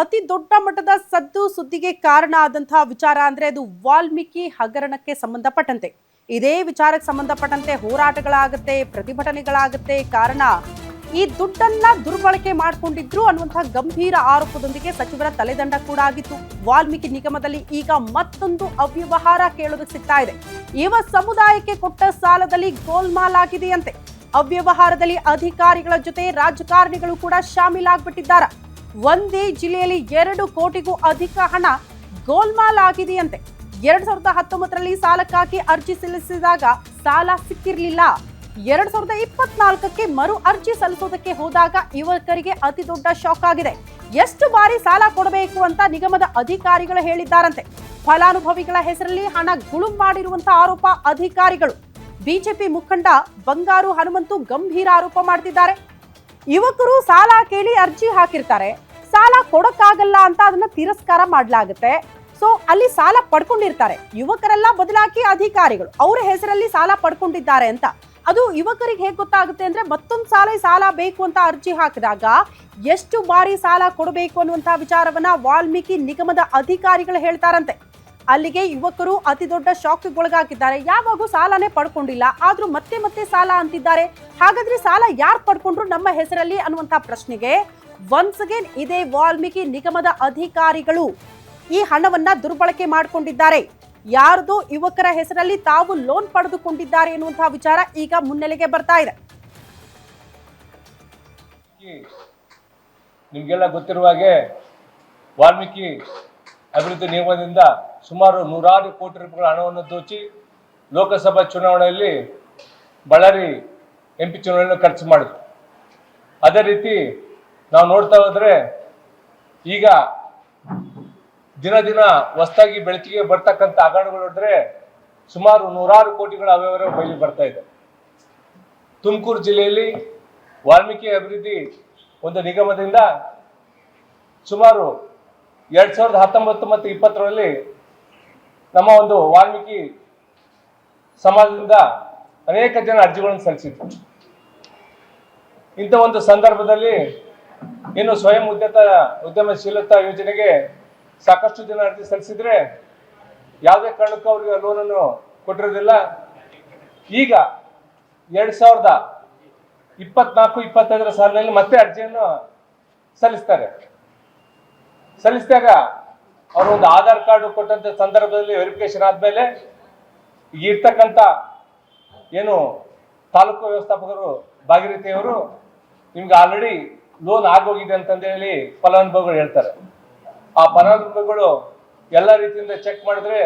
ಅತಿ ದೊಡ್ಡ ಮಟ್ಟದ ಸದ್ದು ಸುದ್ದಿಗೆ ಕಾರಣ ಆದಂತಹ ವಿಚಾರ ಅಂದ್ರೆ ಅದು ವಾಲ್ಮೀಕಿ ಹಗರಣಕ್ಕೆ ಸಂಬಂಧಪಟ್ಟಂತೆ. ಇದೇ ವಿಚಾರಕ್ಕೆ ಸಂಬಂಧಪಟ್ಟಂತೆ ಹೋರಾಟಗಳಾಗುತ್ತೆ, ಪ್ರತಿಭಟನೆಗಳಾಗುತ್ತೆ. ಕಾರಣ, ಈ ದುಡ್ಡನ್ನ ದುರ್ಬಳಕೆ ಮಾಡಿಕೊಂಡಿದ್ರು ಅನ್ನುವಂತಹ ಗಂಭೀರ ಆರೋಪದೊಂದಿಗೆ ಸಚಿವರ ತಲೆದಂಡ ಕೂಡ ಆಗಿತ್ತು. ವಾಲ್ಮೀಕಿ ನಿಗಮದಲ್ಲಿ ಈಗ ಮತ್ತೊಂದು ಅವ್ಯವಹಾರ ಕೇಳೋದಕ್ಕೆ ಸಿಗ್ತಾ ಇದೆ. ಯುವ ಸಮುದಾಯಕ್ಕೆ ಕೊಟ್ಟ ಸಾಲದಲ್ಲಿ ಗೋಲ್ಮಾಲ್ ಆಗಿದೆಯಂತೆ ಅವ್ಯವಹಾರದಲ್ಲಿ ಅಧಿಕಾರಿಗಳ ಜೊತೆ ರಾಜಕಾರಣಿಗಳು ಕೂಡ ಶಾಮೀಲಾಗ್ಬಿಟ್ಟಿದ್ದಾರೆ. ಒಂದೇ ಜಿಲ್ಲೆಯಲ್ಲಿ ಎರಡು ಕೋಟಿಗೂ ಅಧಿಕ ಹಣ ಗೋಲ್ಮಾಲ್ ಆಗಿದೆಯಂತೆ ಎರಡ್ ಸಾವಿರದ ಹತ್ತೊಂಬತ್ತರಲ್ಲಿ ಸಾಲಕ್ಕಾಗಿ ಅರ್ಜಿ ಸಲ್ಲಿಸಿದಾಗ ಸಾಲ ಸಿಕ್ಕಿರಲಿಲ್ಲ. ಎರಡ್ ಸಾವಿರದ ಇಪ್ಪತ್ನಾಲ್ಕಕ್ಕೆ ಮರು ಅರ್ಜಿ ಸಲ್ಲಿಸೋದಕ್ಕೆ ಹೋದಾಗ ಯುವಕರಿಗೆ ಅತಿ ದೊಡ್ಡ ಶಾಕ್ ಆಗಿದೆ. ಎಷ್ಟು ಬಾರಿ ಸಾಲ ಕೊಡಬೇಕು ಅಂತ ನಿಗಮದ ಅಧಿಕಾರಿಗಳು ಹೇಳಿದ್ದಾರಂತೆ. ಫಲಾನುಭವಿಗಳ ಹೆಸರಲ್ಲಿ ಹಣ ಗುಳುಂ ಮಾಡಿರುವಂತಹ ಆರೋಪ ಅಧಿಕಾರಿಗಳು. ಬಿಜೆಪಿ ಮುಖಂಡ ಬಂಗಾರು ಹನುಮಂತು ಗಂಭೀರ ಆರೋಪ ಮಾಡ್ತಿದ್ದಾರೆ. ಯುವಕರು ಸಾಲ ಕೇಳಿ ಅರ್ಜಿ ಹಾಕಿರ್ತಾರೆ. ಸಾಲ ಕೊಡಕ್ಕಾಗಲ್ಲ ಅಂತ ಅದನ್ನ ತಿರಸ್ಕಾರ ಮಾಡಲಾಗುತ್ತೆ. ಸೊ ಅಲ್ಲಿ ಸಾಲ ಪಡ್ಕೊಂಡಿರ್ತಾರೆ. ಯುವಕರೆಲ್ಲ ಬದಲಾಗಿ ಅಧಿಕಾರಿಗಳು. ಅವರ ಹೆಸರಲ್ಲಿ ಸಾಲ ಪಡ್ಕೊಂಡಿದ್ದಾರೆ ಅಂತ. ಅದು ಯುವಕರಿಗೆ ಹೇಗೆ ಗೊತ್ತಾಗುತ್ತೆ ಅಂದ್ರೆ ಮತ್ತೊಂದು ಸಾಲ ಸಾಲ ಬೇಕು ಅಂತ ಅರ್ಜಿ ಹಾಕಿದಾಗ ಎಷ್ಟು ಬಾರಿ ಸಾಲ ಕೊಡಬೇಕು ಅನ್ನುವಂತ ವಿಚಾರವನ್ನ ವಾಲ್ಮೀಕಿ ನಿಗಮದ ಅಧಿಕಾರಿಗಳು ಹೇಳ್ತಾರಂತೆ. ಅಲ್ಲಿಗೆ ಯುವಕರು ಅತಿ ದೊಡ್ಡ ಶಾಕ್ಗೆ ಒಳಗಾಗಿದ್ದಾರೆ. ಯಾವಾಗೂ ಸಾಲನೇ ಪಡ್ಕೊಂಡಿಲ್ಲ. ಆದ್ರೂ ಮತ್ತೆ ಮತ್ತೆ ಸಾಲ ಅಂತಿದ್ದಾರೆ. ಹಾಗಾದ್ರೆ ಸಾಲ ಯಾರು ಪಡ್ಕೊಂಡ್ರು ನಮ್ಮ ಹೆಸರಲ್ಲಿ ಅನ್ನುವಂತ ಪ್ರಶ್ನೆಗೆ ಒನ್ಸ್ ಅಗೇನ್ ಇದೇ ವಾಲ್ಮೀಕಿ ನಿಗಮದ ಅಧಿಕಾರಿಗಳು ಈ ಹಣವನ್ನ ದುರ್ಬಳಕೆ ಮಾಡಿಕೊಂಡಿದ್ದಾರೆ. ಯಾರ್ದು ಯುವಕರ ಹೆಸರಲ್ಲಿ ತಾವು ಲೋನ್ ಪಡೆದುಕೊಂಡಿದ್ದಾರೆ ಎನ್ನುವಂತಹ ವಿಚಾರ ಈಗ ಮುನ್ನೆಲೆಗೆ ಬರ್ತಾ ಇದೆ. ನಿಮಗೆಲ್ಲ ಗೊತ್ತಿರುವ ಹಾಗೆ ವಾಲ್ಮೀಕಿ ಅಭಿವೃದ್ಧಿ ನಿಯಮದಿಂದ ಸುಮಾರು ನೂರಾರು ಕೋಟಿ ರೂಪಾಯಿಗಳ ಹಣವನ್ನು ದೋಚಿ ಲೋಕಸಭಾ ಚುನಾವಣೆಯಲ್ಲಿ ಬಳ್ಳಾರಿ ಎಂ ಪಿ ಚುನಾವಣೆಯನ್ನು ಖರ್ಚು ಮಾಡಿದ್ರು. ಅದೇ ರೀತಿ ನಾವು ನೋಡ್ತಾ ಹೋದ್ರೆ ಈಗ ದಿನ ದಿನ ಹೊಸದಾಗಿ ಬೆಳಕಿಗೆ ಬರ್ತಕ್ಕಂಥ ಹಗರಣಗಳು ನೋಡಿದ್ರೆ ಸುಮಾರು ನೂರಾರು ಕೋಟಿಗಳ ಅವ್ಯವಹಾರ ಬಯಲು ಬರ್ತಾ ಇದೆ. ತುಮಕೂರು ಜಿಲ್ಲೆಯಲ್ಲಿ ವಾಲ್ಮೀಕಿ ಅಭಿವೃದ್ಧಿ ಒಂದು ನಿಗಮದಿಂದ ಸುಮಾರು ಎರಡ್ ಸಾವಿರದ ಹತ್ತೊಂಬತ್ತು ಮತ್ತು ಇಪ್ಪತ್ತರಲ್ಲಿ ನಮ್ಮ ಒಂದು ವಾಲ್ಮೀಕಿ ಸಮಾಜದಿಂದ ಅನೇಕ ಜನ ಅರ್ಜಿಗಳನ್ನು ಸಲ್ಲಿಸಿದ್ರು. ಇಂಥ ಒಂದು ಸಂದರ್ಭದಲ್ಲಿ ಏನು ಸ್ವಯಂ ಉದ್ಯತ, ಉದ್ಯಮಶೀಲತಾ ಯೋಜನೆಗೆ ಸಾಕಷ್ಟು ಜನ ಅರ್ಜಿ ಸಲ್ಲಿಸಿದ್ರೆ ಯಾವುದೇ ಕಾರಣಕ್ಕೂ ಅವರಿಗೆ ಲೋನನ್ನು ಕೊಟ್ಟಿರೋದಿಲ್ಲ. ಈಗ ಎರಡ್ ಸಾವಿರದ ಇಪ್ಪತ್ನಾಲ್ಕು, ಇಪ್ಪತ್ತೈದರ ಸಾಲಿನಲ್ಲಿ ಮತ್ತೆ ಅರ್ಜಿಯನ್ನು ಸಲ್ಲಿಸ್ತಾರೆ. ಸಲ್ಲಿಸಿದಾಗ ಅವರು ಒಂದು ಆಧಾರ್ ಕಾರ್ಡ್ ಕೊಟ್ಟಂತ ಸಂದರ್ಭದಲ್ಲಿ ವೆರಿಫಿಕೇಶನ್ ಆದ್ಮೇಲೆ ಇರ್ತಕ್ಕಂಥ ಏನು ತಾಲೂಕು ವ್ಯವಸ್ಥಾಪಕರು ಭಾಗೀರಥಿಯವರು ನಿಮ್ಗೆ ಆಲ್ರೆಡಿ ಲೋನ್ ಆಗೋಗಿದೆ ಅಂತಂದೇಳಿ ಫಲಾನುಭವಿಗಳು ಹೇಳ್ತಾರೆ. ಆ ಫಲಾನುಭವಿಗಳು ಎಲ್ಲ ರೀತಿಯಿಂದ ಚೆಕ್ ಮಾಡಿದ್ರೆ,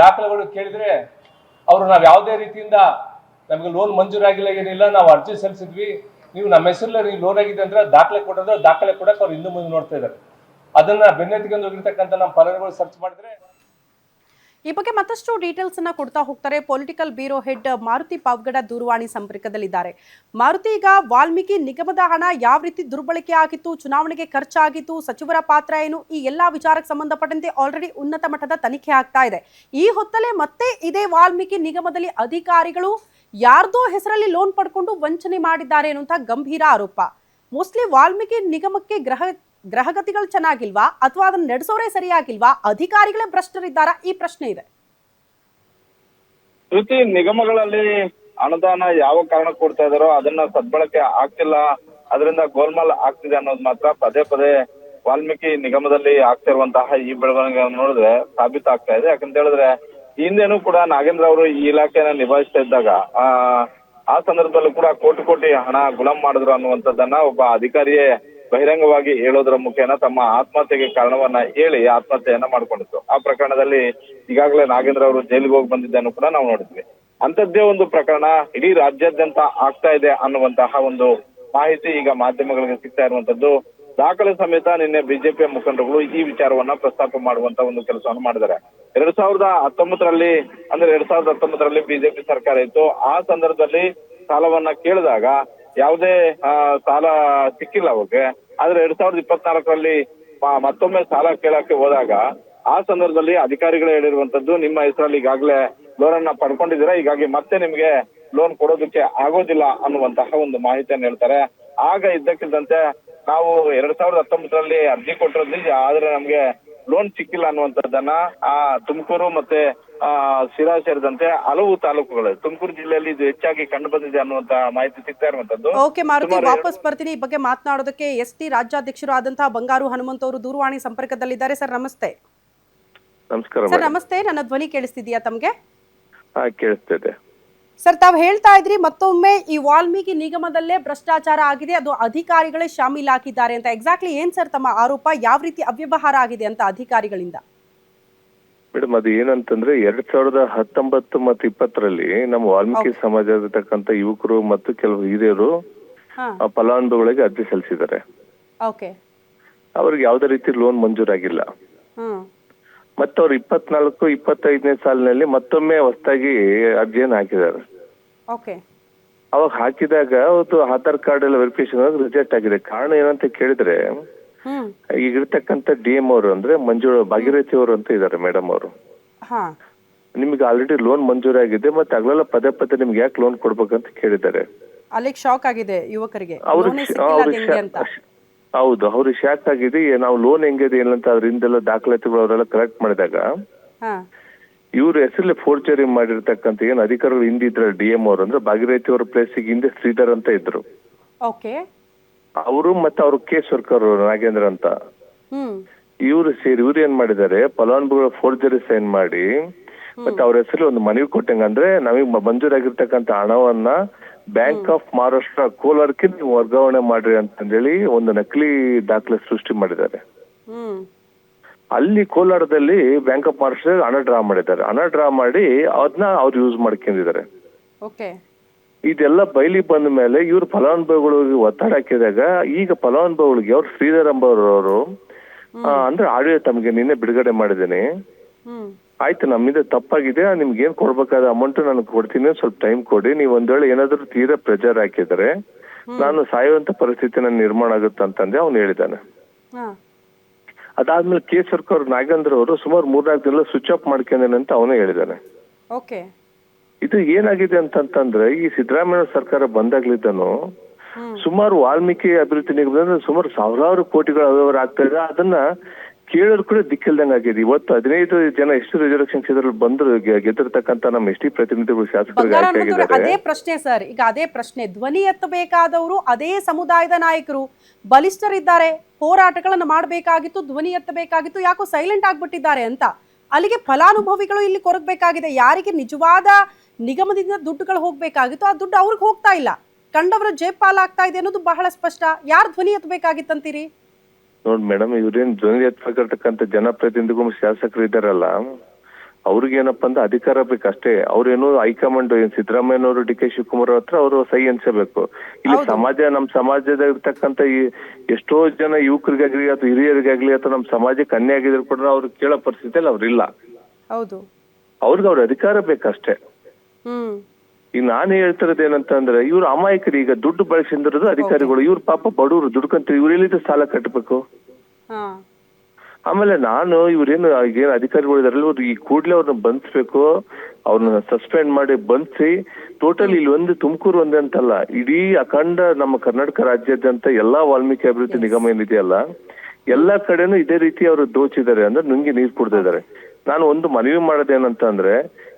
ದಾಖಲೆಗಳು ಕೇಳಿದ್ರೆ ಅವರು ನಾವು ಯಾವುದೇ ರೀತಿಯಿಂದ ನಮಗೆ ಲೋನ್ ಮಂಜೂರಾಗಿಲ್ಲ, ಏನಿಲ್ಲ, ನಾವು ಅರ್ಜಿ ಸಲ್ಲಿಸಿದ್ವಿ, ನೀವು ನಮ್ಮ ಹೆಸರಲ್ಲಿ ನೀವು ಲೋನ್ ಆಗಿದೆ ಅಂದ್ರೆ ದಾಖಲೆ ಕೊಡೋದು, ದಾಖಲೆ ಕೊಡಕ್ಕೆ ಅವ್ರು ಹಿಂದೆ ಮುಂದೆ ನೋಡ್ತಾ ಇದ್ದಾರೆ. ಅದನ್ನ ಬೆನ್ನೆತ್ತಿಕೊಂಡು ಹೋಗಿರ್ತಕ್ಕಂಥ ನಮ್ಮ ಫಲಾನುಭವಿಗಳು ಸರ್ಚ್ ಮಾಡಿದ್ರೆ ಈ ಬಗ್ಗೆ ಮತ್ತಷ್ಟು ಡೀಟೇಲ್ಸ್ ಅನ್ನ ಕೊಡ್ತಾ ಹೋಗ್ತಾರೆ. Political bureau head Maruti Pavagada ದೂರವಾಣಿ ಸಂಪರ್ಕದಲ್ಲಿದ್ದಾರೆ. ಮಾರುತಿ, ಈಗ ವಾಲ್ಮೀಕಿ ನಿಗಮದ ಹಣ ಯಾವ ರೀತಿ ದುರ್ಬಳಕೆ ಆಗಿತ್ತು, ಚುನಾವಣೆಗೆ ಖರ್ಚಾಗಿತ್ತು, ಸಚಿವರ ಪಾತ್ರ ಏನು, ಈ ಎಲ್ಲಾ ವಿಚಾರಕ್ಕೆ ಸಂಬಂಧಪಟ್ಟಂತೆ ಆಲ್ರೆಡಿ ಉನ್ನತ ಮಟ್ಟದ ತನಿಖೆ ಆಗ್ತಾ ಇದೆ. ಈ ಹೊತ್ತಲ್ಲೇ ಮತ್ತೆ ಇದೇ ವಾಲ್ಮೀಕಿ ನಿಗಮದಲ್ಲಿ ಅಧಿಕಾರಿಗಳು ಯಾರ್ದೋ ಹೆಸರಲ್ಲಿ ಲೋನ್ ಪಡ್ಕೊಂಡು ವಂಚನೆ ಮಾಡಿದ್ದಾರೆ ಅನ್ನುವಂತಹ ಗಂಭೀರ ಆರೋಪ. ಮೋಸ್ಟ್ಲಿ ವಾಲ್ಮೀಕಿ ನಿಗಮಕ್ಕೆ ಗ್ರಹ ಗ್ರಹಗತಿಗಳು ಚೆನ್ನಾಗಿಲ್ವಾ ಅಥವಾ ಅದನ್ನ ನಡೆಸೋರೇ ಸರಿಯಾಗಿಲ್ವಾ? ಅಧಿಕಾರಿಗಳೇ ಭ್ರಷ್ಟರಿದ್ದಾರಾ? ಈ ಪ್ರಶ್ನೆ ಇದೆ. ನಿಗಮಗಳಲ್ಲಿ ಅನುದಾನ ಯಾವ ಕಾರಣ ಕೊಡ್ತಾ ಇದಾರೋ ಅದನ್ನ ಸದ್ಬಳಕೆ ಆಗ್ತಿಲ್ಲ. ಅದರಿಂದ ಗೋಲ್ಮಾಲ್ ಆಗ್ತಿದೆ ಅನ್ನೋದು ಮಾತ್ರ ಪದೇ ಪದೇ ವಾಲ್ಮೀಕಿ ನಿಗಮದಲ್ಲಿ ಆಗ್ತಿರುವಂತಹ ಈ ಬೆಳವಣಿಗೆಯನ್ನು ನೋಡಿದ್ರೆ ಸಾಬೀತಾಗ್ತಾ ಇದೆ. ಯಾಕಂತ ಹೇಳಿದ್ರೆ ಹಿಂದೆನೂ ಕೂಡ ನಾಗೇಂದ್ರ ಅವರು ಈ ಇಲಾಖೆಯನ್ನ ನಿಭಾಯಿಸ್ತಾ ಇದ್ದಾಗ, ಆ ಆ ಸಂದರ್ಭದಲ್ಲೂ ಕೂಡ ಕೋಟಿ ಕೋಟಿ ಹಣ ಗುಲಾಮ್ ಮಾಡಿದ್ರು ಅನ್ನುವಂಥದ್ದನ್ನ ಒಬ್ಬ ಅಧಿಕಾರಿಯೇ ಬಹಿರಂಗವಾಗಿ ಹೇಳೋದ್ರ ಮುಖೇನ ತಮ್ಮ ಆತ್ಮಹತ್ಯೆಗೆ ಕಾರಣವನ್ನ ಹೇಳಿ ಆತ್ಮಹತ್ಯೆಯನ್ನ ಮಾಡ್ಕೊಂಡಿತ್ತು ಆ ಪ್ರಕರಣದಲ್ಲಿ ಈಗಾಗಲೇ ನಾಗೇಂದ್ರ ಅವರು ಜೈಲಿಗೆ ಹೋಗಿ ಬಂದಿದ್ದನ್ನು ಕೂಡ ನಾವು ನೋಡಿದ್ವಿ. ಅಂತದ್ದೇ ಒಂದು ಪ್ರಕರಣ ಇಡೀ ರಾಜ್ಯಾದ್ಯಂತ ಆಗ್ತಾ ಇದೆ ಅನ್ನುವಂತಹ ಒಂದು ಮಾಹಿತಿ ಈಗ ಮಾಧ್ಯಮಗಳಿಗೆ ಸಿಗ್ತಾ ಇರುವಂತದ್ದು ದಾಖಲೆ ಸಮೇತ ನಿನ್ನೆ ಬಿಜೆಪಿ ಮುಖಂಡರುಗಳು ಈ ವಿಚಾರವನ್ನ ಪ್ರಸ್ತಾಪ ಮಾಡುವಂತ ಒಂದು ಕೆಲಸವನ್ನು ಮಾಡಿದ್ದಾರೆ. ಎರಡ್ ಸಾವಿರದ ಹತ್ತೊಂಬತ್ತರಲ್ಲಿ, ಅಂದ್ರೆ ಎರಡ್ ಸಾವಿರದ ಹತ್ತೊಂಬತ್ತರಲ್ಲಿ ಬಿಜೆಪಿ ಸರ್ಕಾರ ಇತ್ತು. ಆ ಸಂದರ್ಭದಲ್ಲಿ ಸಾಲವನ್ನ ಕೇಳಿದಾಗ ಯಾವುದೇ ಸಾಲ ಸಿಕ್ಕಿಲ್ಲ ಅವ್ರಿಗೆ. ಆದ್ರೆ ಎರಡ್ ಸಾವಿರದ ಇಪ್ಪತ್ನಾಲ್ಕರಲ್ಲಿ ಮತ್ತೊಮ್ಮೆ ಸಾಲ ಕೇಳಕ್ಕೆ ಹೋದಾಗ ಆ ಸಂದರ್ಭದಲ್ಲಿ ಅಧಿಕಾರಿಗಳು ಹೇಳಿರುವಂತದ್ದು ನಿಮ್ಮ ಹೆಸರಲ್ಲಿ ಈಗಾಗಲೇ ಲೋನ್ ಅನ್ನ ಪಡ್ಕೊಂಡಿದ್ದೀರಾ? ಹೀಗಾಗಿ ಮತ್ತೆ ನಿಮ್ಗೆ ಲೋನ್ ಕೊಡೋದಕ್ಕೆ ಆಗೋದಿಲ್ಲ ಅನ್ನುವಂತಹ ಒಂದು ಮಾಹಿತಿಯನ್ನು ಹೇಳ್ತಾರೆ. ಆಗ ಇದ್ದಕ್ಕಿದ್ದಂತೆ ನಾವು ಎರಡ್ ಸಾವಿರದ ಹತ್ತೊಂಬತ್ತರಲ್ಲಿ ಅರ್ಜಿ ಕೊಟ್ಟಿರೋದು ನಿಜ ಆದ್ರೆ ನಮ್ಗೆ ಲೋನ್ ಸಿಕ್ಕಿಲ್ಲ ಅನ್ನುವಂಥದ್ದನ್ನ ಆ ತುಮಕೂರು ಮತ್ತೆ ಶಿರಾ ಸೇರಿದಂತೆ ಹಲವು ತಾಲೂಕುಗಳು ತುಮಕೂರು ಜಿಲ್ಲೆಯಲ್ಲಿ ಇದು ಹೆಚ್ಚಾಗಿ ಕಂಡು ಬಂದಿದೆ ಅನ್ನುವಂತ ಮಾಹಿತಿ ಸಿಗ್ತಾ ಇರುವಂತದ್ದು. ಓಕೆ ಮಾರುತಿ ವಾಪಸ್ ಬರ್ತೀನಿ. ಈ ಬಗ್ಗೆ ಮಾತನಾಡೋದಕ್ಕೆ ಎಸ್ ಟಿ ರಾಜ್ಯಾಧ್ಯಕ್ಷರು ಆದಂತಹ ಬಂಗಾರು ಹನುಮಂತ ಅವರು ದೂರವಾಣಿ ಸಂಪರ್ಕದಲ್ಲಿದ್ದಾರೆ. ಸರ್ ನಮಸ್ತೆ. ನಮಸ್ಕಾರ ಸರ್ ನಮಸ್ತೆ. ನನ್ನ ಧ್ವನಿ ಕೇಳಿಸ್ತಿದ್ಯಾ ತಮಗೆ? ಕೇಳಿಸ್ತಿದೆ. ಸರ್ ತಾವು ಹೇಳ್ತಾ ಇದ್ರಿ ಮತ್ತೊಮ್ಮೆ ಈ ವಾಲ್ಮೀಕಿ ನಿಗಮದಲ್ಲೇ ಭ್ರಷ್ಟಾಚಾರ ಆಗಿದೆ ಅದು ಅಧಿಕಾರಿಗಳೇ ಶಾಮೀಲಾಗಿದ್ದಾರೆ ಅಂತ. ಎಕ್ಸಾಕ್ಟ್ಲಿ ಏನ್ ಸರ್ ತಮ್ಮ ಆರೋಪ? ಯಾವ ರೀತಿ ಅವ್ಯವಹಾರ ಆಗಿದೆ ಅಂತ ಅಧಿಕಾರಿಗಳಿಂದ? ಮೇಡಮ್ ಅದು ಏನಂತಂದ್ರೆ ಎರಡ್ ಸಾವಿರದ ಹತ್ತೊಂಬತ್ತು ಮತ್ತು ಇಪ್ಪತ್ತರಲ್ಲಿ ನಮ್ಮ ವಾಲ್ಮೀಕಿ ಸಮಾಜದತಕ್ಕಂತ ಯುವಕರು ಮತ್ತು ಕೆಲವು ಹಿರಿಯರು ಆ ಫಲಾನುಭವಿಗಳಿಗೆ ಅರ್ಜಿ ಸಲ್ಲಿಸಿದ್ದಾರೆ. ಓಕೆ. ಅವ್ರಿಗೆ ಯಾವುದೇ ರೀತಿ ಲೋನ್ ಮಂಜೂರಾಗಿಲ್ಲ. ಮತ್ತೆ ಅವ್ರು ಇಪ್ಪತ್ನಾಲ್ಕು ಇಪ್ಪತ್ತೈದನೇ ಸಾಲಿನಲ್ಲಿ ಮತ್ತೊಮ್ಮೆ ಹೊಸದಾಗಿ ಅರ್ಜಿಯನ್ನು ಹಾಕಿದ್ದಾರೆ. ಓಕೆ. ಅವಾಗ ಹಾಕಿದಾಗ ಅವತ್ತು ಆಧಾರ್ ಕಾರ್ಡ್ ಎಲ್ಲ ವೆರಿಫಿಕೇಶನ್ ರಿಜೆಕ್ಟ್ ಆಗಿದೆ. ಕಾರಣ ಏನಂತ ಕೇಳಿದ್ರೆ ಹ್ಮ್ ಈಗ ಇರ್ತಕ್ಕಂಥ ಡಿ ಎಂ ಅವರು ಅಂದ್ರೆ ಮಂಜುಳ ಭಾಗೀರಥಿ ಅವರು ಅಂತ ಇದ್ದಾರೆ ಮೇಡಮ್ ಅವರು. ನಿಮ್ಗೆ ಆಲ್ರೆಡಿ ಲೋನ್ ಮಂಜೂರಾಗಿದೆ ಮತ್ತೆ ಅಗಲೆಲ್ಲ ಪದೇ ಪದೇ ನಿಮ್ಗೆ ಯಾಕೆ ಲೋನ್ ಕೊಡ್ಬೇಕಂತ ಕೇಳಿದ್ದಾರೆ. ಅಲ್ಲಿಗೆ ಶಾಕ್ ಆಗಿದೆ ಯುವಕರಿಗೆ. ಹೌದು ಅವ್ರಿಗೆ ಶಾಕ್ ಆಗಿದೆ. ನಾವು ಲೋನ್ ಹೆಂಗಿದೆ ಏನಂತ ಅದರಿಂದೆಲ್ಲ ದಾಖಲಾತಿಗಳು ಅವರೆಲ್ಲ ಕರೆಕ್ಟ್ ಮಾಡಿದಾಗ ಇವ್ರ ಹೆಸರಲ್ಲಿ ಫೋರ್ಜರಿ ಮಾಡಿರ್ತಕ್ಕಂಥ ಏನು ಅಧಿಕಾರಿಗಳು ಹಿಂದೆ ಇದ್ರ ಡಿ ಎಂ ಅವರು ಅಂದ್ರೆ ಭಾಗೀರಥಿ ಅವರ ಪ್ಲೇಸಿಗೆ ಹಿಂದೆ ಶ್ರೀಧರ್ ಅಂತ ಇದ್ರು. ಅವರು ಮತ್ತೆ ಅವ್ರ ಕೆ. ಸರ್ಕಾರ ನಾಗೇಂದ್ರ ಅಂತ. ಇವ್ರು ಸೇರಿ ಇವ್ರು ಏನ್ ಮಾಡಿದ್ದಾರೆ ಫಲಾನುಭವಿಗಳ ಫೋರ್ಜರಿ ಸೈನ್ ಮಾಡಿ ಮತ್ತೆ ಅವ್ರ ಹೆಸರು ಒಂದು ಮನವಿ ಕೊಟ್ಟಂಗ ಅಂದ್ರೆ ನಮಗೆ ಮಂಜೂರಾಗಿರ್ತಕ್ಕಂಥ ಹಣವನ್ನ ಬ್ಯಾಂಕ್ ಆಫ್ ಮಹಾರಾಷ್ಟ್ರ ಕೋಲಾರಕ್ಕೆ ನೀವು ವರ್ಗಾವಣೆ ಮಾಡ್ರಿ ಅಂತಂದೇಳಿ ಒಂದು ನಕಲಿ ದಾಖಲೆ ಸೃಷ್ಟಿ ಮಾಡಿದ್ದಾರೆ. ಅಲ್ಲಿ ಕೋಲಾರದಲ್ಲಿ ಬ್ಯಾಂಕ್ ಆಫ್ ಮಹಾರಾಷ್ಟ್ರ ಹಣ ಡ್ರಾ ಮಾಡಿದ್ದಾರೆ. ಹಣ ಡ್ರಾ ಮಾಡಿ ಅದನ್ನ ಅವ್ರು ಯೂಸ್ ಮಾಡ್ಕೊಂಡಿದ್ದಾರೆ. ಇದೆಲ್ಲ ಬಯಲಿ ಬಂದ ಮೇಲೆ ಇವ್ರು ಫಲಾನುಭವಿಗಳಿಗೆ ಒತ್ತಡ ಹಾಕಿದಾಗ ಈಗ ಫಲಾನುಭವಿಗಳಿಗೆ ಅವ್ರು ಶ್ರೀಧರ್ ಎಂಬವರು ಅಂದ್ರೆ ಆಡಿಯೋ ತಮಗೆ ನಿನ್ನೆ ಬಿಡುಗಡೆ ಮಾಡಿದ್ದೀನಿ. ಆಯ್ತು ನಮ್ಮಿಂದ ತಪ್ಪಾಗಿದೆ ನಿಮ್ಗೆ ಏನ್ ಕೊಡ್ಬೇಕಾದ ಅಮೌಂಟ್ ನಾನು ಕೊಡ್ತೀನಿ ಸ್ವಲ್ಪ ಟೈಮ್ ಕೊಡಿ ನೀವು ಒಂದ್ ವೇಳೆ ಏನಾದ್ರು ತೀರಾ ಪ್ರೆಜರ್ ಹಾಕಿದ್ರೆ ನಾನು ಸಾಯುವಂತ ಪರಿಸ್ಥಿತಿ ನನ್ನ ನಿರ್ಮಾಣ ಆಗುತ್ತೆ ಅಂತಂದೆ ಅವ್ನು ಹೇಳಿದಾನೆ ಅದಾದ್ಮೇಲೆ ಕೆ ಸರ್ಕಾರ ನಾಗೇಂದ್ರ ಅವರು ಸುಮಾರು ಮೂರ್ನಾಲ್ಕು ದಿನ ಸ್ವಿಚ್ ಆಫ್ ಮಾಡ್ಕೊಂಡೇನೆ ಅಂತ ಅವನೇ ಹೇಳಿದಾನೆ ಇದು ಏನಾಗಿದೆ ಅಂತಂತಂದ್ರೆ ಈ ಸಿದ್ದರಾಮಯ್ಯ ಸರ್ಕಾರ ಬಂದಾಗ್ಲಿದ್ದನು ಸುಮಾರು ವಾಲ್ಮೀಕಿ ಅಭಿವೃದ್ಧಿ ನಿಗಮದಿಂದ ಸುಮಾರು ಸಾವಿರಾರು ಕೋಟಿಗಳು ಅವ್ಯವಹಾರ ಆಗ್ತಾ ಇದೆ. ಅದನ್ನ ಕೇಳೋರು ಕೂಡ ದಿಕ್ಕಿಲ್ದಂಗ ಆಗಿದೆ. ಇವತ್ತು ಹದಿನೈದು ಜನ ಎಷ್ಟು ರಿಸರ್ವೇಷನ್ ಕ್ಷೇತ್ರದಲ್ಲಿ ಬಂದ್ರು ಗೆದ್ದಿರ್ತಕ್ಕಂಥ ನಮ್ಮ ಎಸ್ ಟಿ ಪ್ರತಿನಿಧಿಗಳು ಶಾಸಕರಿಗೆ ಬಂಗಾರ ಆಯ್ಕೆ ಆಗಿದ್ದಾರೆ ಅದೇ ಪ್ರಶ್ನೆ ಸರ್. ಈಗ ಅದೇ ಪ್ರಶ್ನೆ. ಧ್ವನಿ ಎತ್ತಬೇಕಾದವರು ಅದೇ ಸಮುದಾಯದ ನಾಯಕರು. ಬಲಿಷ್ಠರಿದ್ದಾರೆ. ಹೋರಾಟಗಳನ್ನು ಮಾಡಬೇಕಾಗಿತ್ತು ಧ್ವನಿ ಎತ್ತಬೇಕಾಗಿತ್ತು ಯಾಕೋ ಸೈಲೆಂಟ್ ಆಗ್ಬಿಟ್ಟಿದ್ದಾರೆ ಅಂತ. ಅಲ್ಲಿಗೆ ಫಲಾನುಭವಿಗಳು ಇಲ್ಲಿ ಕೊರಗಬೇಕಾಗಿದೆ. ಯಾರಿಗೆ ನಿಜವಾದ ನಿಗಮದಿಂದ ದುಡ್ಡುಗಳು ಹೋಗ್ಬೇಕಾಗಿತ್ತು ಆ ದುಡ್ಡು ಅವ್ರಿಗೆ ಹೋಗ್ತಾ ಇಲ್ಲ. ಕಂಡವರ ಜೇಪಾಲಾಗ್ತಾ ಇದೆ ಅನ್ನೋದು ಬಹಳ ಸ್ಪಷ್ಟ. ಯಾರು ಧ್ವನಿ ಎತ್ತಬೇಕಾಗಿತ್ತಂತೀರಿ? ನೋಡಿ ಮೇಡಮ್ ಇವ್ರೇನ್ ಧ್ವನಿ ಎತ್ತಬೇಕಿರ್ತಕ್ಕಂಥ ಜನಪ್ರತಿನಿಧಿಗಳು ಶಾಸಕರು ಇದ್ದಾರಲ್ಲ ಅವ್ರಿಗೇನಪ್ಪ ಅಂದ್ರೆ ಅಧಿಕಾರ ಬೇಕಷ್ಟೇ. ಅವ್ರೇನು ಹೈಕಮಾಂಡ್ ಏನ್ ಸಿದ್ದರಾಮಯ್ಯನವರು ಡಿ ಕೆ ಶಿವಕುಮಾರ್ ಹತ್ರ ಅವರು ಸಹಿ ಅನ್ಸಬೇಕು ಇಲ್ಲಿ ಸಮಾಜ ನಮ್ ಸಮಾಜದ ಇರ್ತಕ್ಕಂಥ ಈ ಎಷ್ಟೋ ಜನ ಯುವಕರಿಗಾಗ್ಲಿ ಅಥವಾ ಹಿರಿಯರಿಗಾಗ್ಲಿ ಅಥವಾ ನಮ್ ಸಮಾಜಕ್ಕೆ ಅನ್ಯಾಯ ಆಗಿದ್ರು ಕೂಡ ಅವ್ರು ಕೇಳೋ ಪರಿಸ್ಥಿತಿಯಲ್ಲಿ ಅವ್ರಿಲ್ಲ. ಹೌದು. ಅವ್ರಿಗೆ ಅವ್ರ ಅಧಿಕಾರ ಬೇಕಷ್ಟೇ. ಹ್ಮ್. ಈಗ ನಾನು ಹೇಳ್ತಿರೋದು ಏನಂತಂದ್ರೆ ಇವ್ರು ಅಮಾಯಕರು ಈಗ ದುಡ್ಡು ಬಳಸಿದ್ರು ಅಧಿಕಾರಿಗಳು ಇವ್ರ ಪಾಪ ಬಡವರು ದುಡ್ಕಂತ ಇವ್ರು ಎಲ್ಲಿದ್ದ ಸಾಲ ಕಟ್ಟಬೇಕು ಆಮೇಲೆ ನಾನು ಇವ್ರೇನು ಏನು ಅಧಿಕಾರಿಗಳು ಇದಾರಲ್ಲ ಇವ್ರು ಈ ಕೂಡ್ಲೆ ಅವ್ರನ್ನ ಬಂಧಿಸ್ಬೇಕು ಅವ್ರನ್ನ ಸಸ್ಪೆಂಡ್ ಮಾಡಿ ಬಂಧಿಸಿ ಟೋಟಲ್ ಇಲ್ಲಿ ಒಂದು ತುಮಕೂರು ಒಂದೇ ಅಂತಲ್ಲ ಇಡೀ ಅಖಂಡ ನಮ್ಮ ಕರ್ನಾಟಕ ರಾಜ್ಯಾದ್ಯಂತ ಎಲ್ಲಾ ವಾಲ್ಮೀಕಿ ಅಭಿವೃದ್ಧಿ ನಿಗಮ ಏನಿದೆಯಲ್ಲ ಎಲ್ಲಾ ಕಡೆನೂ ಇದೇ ರೀತಿ ಅವರು ದೋಚಿದ್ದಾರೆ ಅಂದ್ರೆ ನುಂಗಿ ನೀರು ಕುಡ್ದಿದ್ದಾರೆ. ನಾನು ಒಂದು ಮನವಿ ಮಾಡೋದೇನಂತ ಅಂದ್ರೆ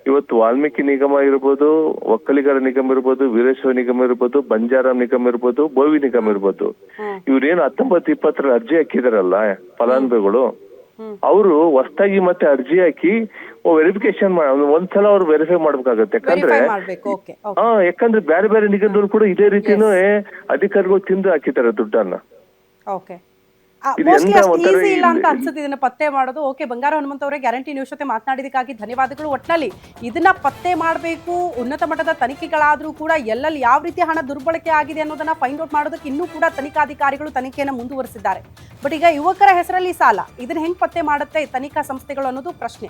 ಇವತ್ತು ವಾಲ್ಮೀಕಿ ನಿಗಮ ಇರ್ಬೋದು ಒಕ್ಕಲಿಗರ ನಿಗಮ ಇರ್ಬೋದು ವೀರೇಶ್ವರ ನಿಗಮ ಇರ್ಬೋದು ಬಂಜಾರ ನಿಗಮ ಇರ್ಬೋದು ಬೋವಿ ನಿಗಮ ಇರ್ಬೋದು. ಇವ್ರೇನು ಹತ್ತೊಂಬತ್ತು ಇಪ್ಪತ್ತರ ಅರ್ಜಿ ಹಾಕಿದಾರಲ್ಲ ಫಲಾನುಭವಿಗಳು. ಅವರು ಹೊಸದಾಗಿ ಮತ್ತೆ ಅರ್ಜಿ ಹಾಕಿ ವೆರಿಫಿಕೇಶನ್ ಒಂದ್ಸಲ ಅವ್ರು ವೆರಿಫೈ ಮಾಡ್ಬೇಕಾಗತ್ತೆ. ಯಾಕಂದ್ರೆ ಹಾ ಯಾಕಂದ್ರೆ ಬೇರೆ ಬೇರೆ ನಿಗಮದವ್ರು ಕೂಡ ಇದೇ ರೀತಿನೂ ಅಧಿಕಾರಿಗಳು ತಿಂದು ಹಾಕಿದ್ದಾರೆ ದುಡ್ಡನ್ನ. ಮೋಸ್ಟ್ಲಿ ಎಂತ ಅಷ್ಟು ಈಸಿ ಇಲ್ಲ ಅಂತ ಅನ್ಸುತ್ತೆ ಇದನ್ನ ಪತ್ತೆ ಮಾಡೋದು. ಓಕೆ ಬಂಗಾರ ಹನುಮಂತ ಅವರೇ ಗ್ಯಾರಂಟಿ ನ್ಯೂಸ್ ಜೊತೆ ಮಾತನಾಡಿದಕ್ಕಾಗಿ ಧನ್ಯವಾದಗಳು. ಒಟ್ಟಿನಲ್ಲಿ ಇದನ್ನ ಪತ್ತೆ ಮಾಡಬೇಕು ಉನ್ನತ ಮಟ್ಟದ ತನಿಖೆಗಳಾದ್ರೂ ಕೂಡ ಎಲ್ಲೆಲ್ಲಿ ಯಾವ ರೀತಿ ಹಣ ದುರ್ಬಳಕೆ ಆಗಿದೆ ಅನ್ನೋದನ್ನ ಫೈಂಡ್ ಔಟ್ ಮಾಡೋದಕ್ಕೆ ಇನ್ನೂ ಕೂಡ ತನಿಖಾಧಿಕಾರಿಗಳು ತನಿಖೆಯನ್ನು ಮುಂದುವರಿಸಿದ್ದಾರೆ. ಬಟ್ ಈಗ ಯುವಕರ ಹೆಸರಲ್ಲಿ ಸಾಲ ಇದನ್ನ ಹೆಂಗ್ ಪತ್ತೆ ಮಾಡುತ್ತೆ ತನಿಖಾ ಸಂಸ್ಥೆಗಳು ಅನ್ನೋದು ಪ್ರಶ್ನೆ.